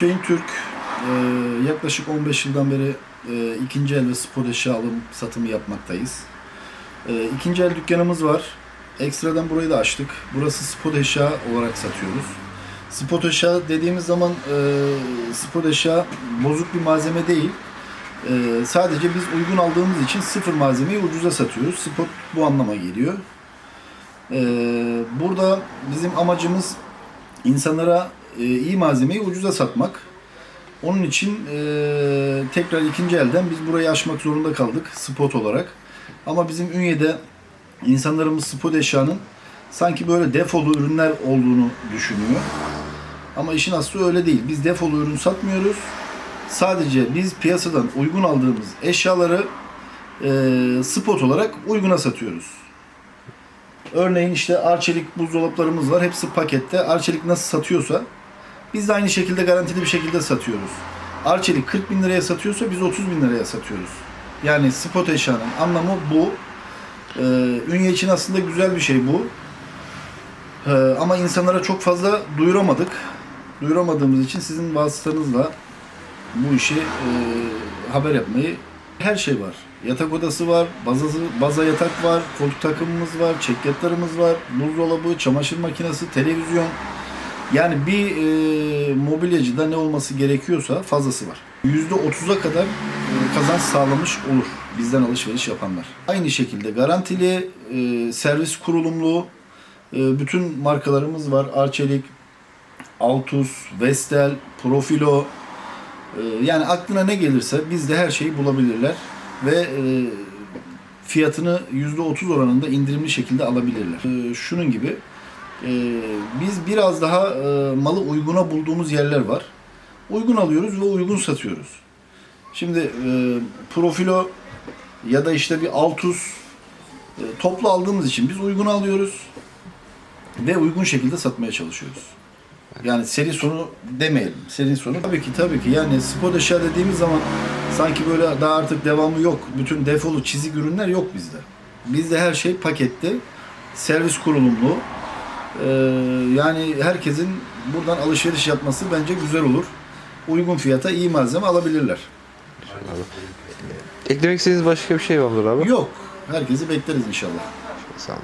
Hüseyin Türk e, yaklaşık 15 yıldan beri e, ikinci el ve spor eşya alım satımı yapmaktayız. E, ikinci el dükkanımız var. Ekstradan burayı da açtık. Burası spor eşya olarak satıyoruz. Spor eşya dediğimiz zaman e, spor eşya bozuk bir malzeme değil. E, sadece biz uygun aldığımız için sıfır malzemeyi ucuza satıyoruz. Spot bu anlama geliyor. E, burada bizim amacımız insanlara e, iyi malzemeyi ucuza satmak. Onun için e, tekrar ikinci elden biz burayı açmak zorunda kaldık spot olarak. Ama bizim Ünye'de insanlarımız spot eşyanın sanki böyle defolu ürünler olduğunu düşünüyor. Ama işin aslı öyle değil. Biz defolu ürün satmıyoruz. Sadece biz piyasadan uygun aldığımız eşyaları e, spot olarak uyguna satıyoruz. Örneğin işte Arçelik buzdolaplarımız var. Hepsi pakette. Arçelik nasıl satıyorsa biz de aynı şekilde garantili bir şekilde satıyoruz. Arçelik 40 bin liraya satıyorsa biz 30 bin liraya satıyoruz. Yani spot eşyanın anlamı bu. Ee, ünye için aslında güzel bir şey bu. Ee, ama insanlara çok fazla duyuramadık. Duyuramadığımız için sizin vasıtanızla bu işi e, haber yapmayı her şey var. Yatak odası var, bazası, baza yatak var, koltuk takımımız var, çekyatlarımız var, buzdolabı, çamaşır makinesi, televizyon. Yani bir e, mobilyacıda ne olması gerekiyorsa fazlası var. %30'a kadar e, kazanç sağlamış olur bizden alışveriş yapanlar. Aynı şekilde garantili, e, servis kurulumlu, e, bütün markalarımız var. Arçelik, Altus, Vestel, Profilo, ee, Yani aklına ne gelirse bizde her şeyi bulabilirler ve e, fiyatını %30 oranında indirimli şekilde alabilirler. Ee, Şunun gibi e, biz biraz daha e, malı uyguna bulduğumuz yerler var. Uygun alıyoruz ve uygun satıyoruz. Şimdi e, Profilo ya da işte bir Altus e, toplu aldığımız için biz uygun alıyoruz ve uygun şekilde satmaya çalışıyoruz. Yani seri sonu demeyelim. Seri sonu tabii ki tabii ki yani spor eşya dediğimiz zaman sanki böyle daha artık devamı yok. Bütün defolu çizik ürünler yok bizde. Bizde her şey paketli. Servis kurulumlu. Ee, yani herkesin buradan alışveriş yapması bence güzel olur. Uygun fiyata iyi malzeme alabilirler. Eklemek istediğiniz başka bir şey var mıdır abi? Yok. Herkesi bekleriz inşallah. Sağ olun.